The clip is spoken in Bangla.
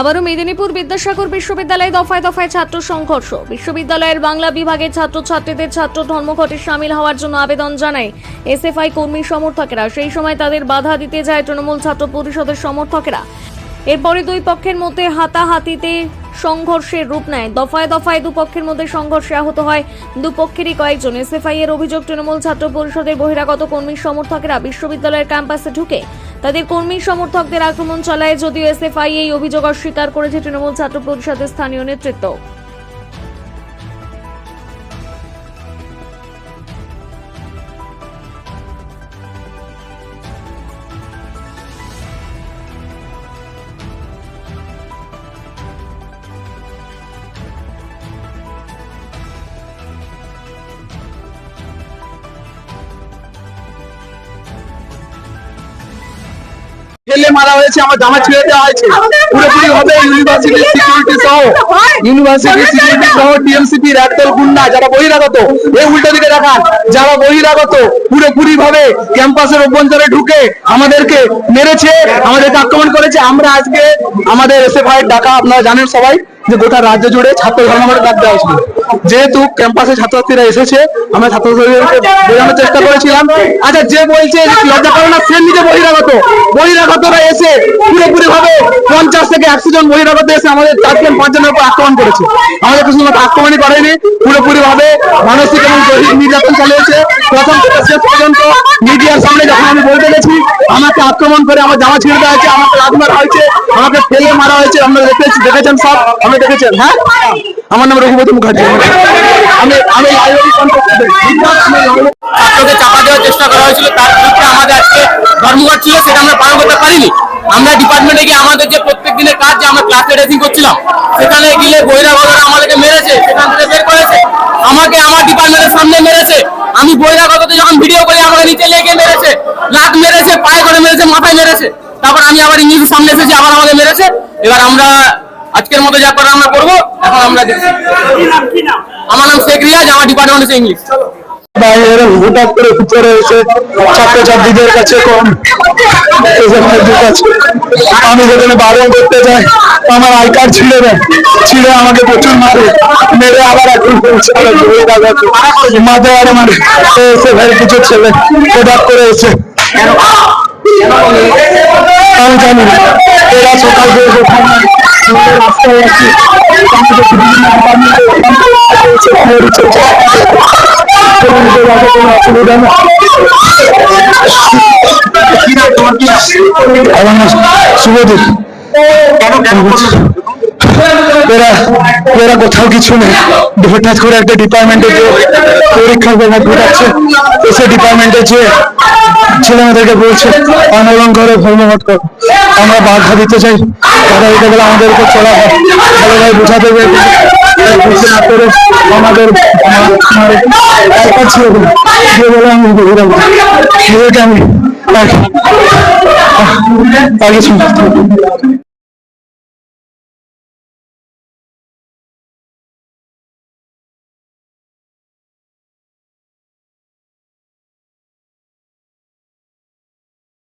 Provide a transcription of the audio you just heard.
আবারও মেদিনীপুর বিদ্যাসাগর বিশ্ববিদ্যালয়ে দফায় দফায় ছাত্র সংঘর্ষ। বিশ্ববিদ্যালয়ের বাংলা বিভাগের ছাত্রছাত্রীদের ছাত্র ধর্মঘটে সামিল হওয়ার জন্য আবেদন জানায় এসএফআই কর্মী সমর্থকেরা। সেই সময় তাদের বাধা দিতে যায় তৃণমূল ছাত্র পরিষদের সমর্থকেরা। এরপরে দুই পক্ষের মধ্যে হাতাহাতিতে সংঘর্ষের রূপ নেয়। দফায় দফায় দুপক্ষের মধ্যে সংঘর্ষে আহত হয় দুপক্ষেরই কয়েকজন। এসএফআই এর অভিযোগ, তৃণমূল ছাত্র পরিষদের বহিরাগত কর্মী সমর্থকেরা বিশ্ববিদ্যালয়ের ক্যাম্পাসে ঢুকে তাদের কর্মী সমর্থকদের আক্রমণ চলায় যদিও এসএফআই এই অভিযোগ অস্বীকার করেছে, তৃণমূল ছাত্র পরিষদের স্থানীয় নেতৃত্ব। ফেলে মারা হয়েছে, আমার জামা ছেড়ে দেওয়া হয়েছে। পুরোপুরি হবে ইউনিভার্সিটির সিকিউরিটি সহ। ইউনিভার্সিটির সিকিউরিটি সহ টিএমসিপি র একদল গুন্ডা যারা বহিরাগত, এই উল্টো দিকে দেখান। যারা বহিরাগত, পুরোপুরি ভাবে ক্যাম্পাসের অভ্যন্তরে ঢুকে আমাদেরকে মেরেছে, আমাদেরকে আক্রমণ করেছে। আমরা আজকে আমাদের এসএফআই ডাকা, আপনারা জানেন সবাই। যে গোটা রাজ্য জুড়ে ছাত্র ধর্মঘট ডাক দেওয়া হয়েছিল। যেহেতু ক্যাম্পাসে ছাত্রছাত্রীরা এসেছে, আমরা ছাত্রছাত্রীদেরকে বোঝানোর চেষ্টা করেছিলাম। আচ্ছা যে বলছে লজ্জা করে না সে নিজে বহিরাগত। বহিরাগতরা এসে পুরোপুরি ভাবে পঞ্চাশ থেকে একশো জন বহিরাগত এসে আমাদের চারজন পাঁচজনের উপর আক্রমণ করেছে। আমাদের কিছু আক্রমণই করেনি। পুরোপুরি ভাবে মানসিক নির্যাতন চালিয়েছে। প্রথম থেকে শেষ পর্যন্ত মিডিয়ার সামনে যখন আমি বলতে গেছি, আমাকে আক্রমণ করে আমার জামা ছিঁড়ে দেওয়া হয়েছে, আমাকে লাথি মারা হয়েছে, আমাকে ফেলে মারা হয়েছে। আপনারা দেখেছি, দেখেছেন সব? আপনি দেখেছেন হ্যাঁ? আমার নাম রঘুপতি মুখার্জি। আমি আমি ছাত্রকে চাপা দেওয়ার চেষ্টা করা হয়েছিল, তার বিরুদ্ধে আমাদের আজকে ধর্মঘট ছিল, সেটা আমরা পালন করতে পারিনি। আমরা ডিপার্টমেন্টে গিয়ে আমাদের যে প্রত্যেক দিনের কাজ যে আমরা ক্লাসে রেসিং করছিলাম, সেখানে গিয়ে বহিরাগতরা আমাদেরকে মেরেছে, সেখান থেকে বের করেছে আমাকে আমার ডিপার্টমেন্টের সামনে মেরেছে। আমি বহিরাগততে যখন ভিডিও করি আমাকে নিচে লেগে মেরেছে লাত মেরেছে পায়ে করে মেরেছে মাথায় মেরেছে। তারপর আমি আবার ইংলিশের সামনে এসেছি আবার আমাকে মেরেছে। এবার আমরা আজকের মতো যা করার আমরা করব এখন আমরা দেখছি। আমার নাম শেখ রিয়াজ আমার ডিপার্টমেন্ট হচ্ছে ইংলিশ হঠাৎ করে ভিতরে এসে ছাত্রছাত্রীদের কাছে কম। আমি যেখানে বারণ করতে যাই, আমার আই কার্ড ছিঁড়ে দেয়। ছিঁড়ে আমাকে প্রচুর মারে। মেরে আবার এখন মাঝে আরে মানে এসে ভাই কিছু ছেলে হঠাৎ করে এসে। আমি জানি না। এরা সকাল থেকে রাস্তায় আছি আমার নাম এরা এরা কোথাও কিছু নেই হঠাৎ করে একটা ডিপার্টমেন্টে যে পরীক্ষার ব্যাপার ঘটাচ্ছে এসে ডিপার্টমেন্টে যে ছেলেমেয়েদেরকে বলছে আন্দোলন করে ধর্মঘট কর আমরা বাধা দিতে চাই। তারা এটা বলে আমাদের উপর চড়া হয়। ভালোভাবে বোঝাতে করে আমাদের ছিল যে আমি বলে আমি আগে শুনতে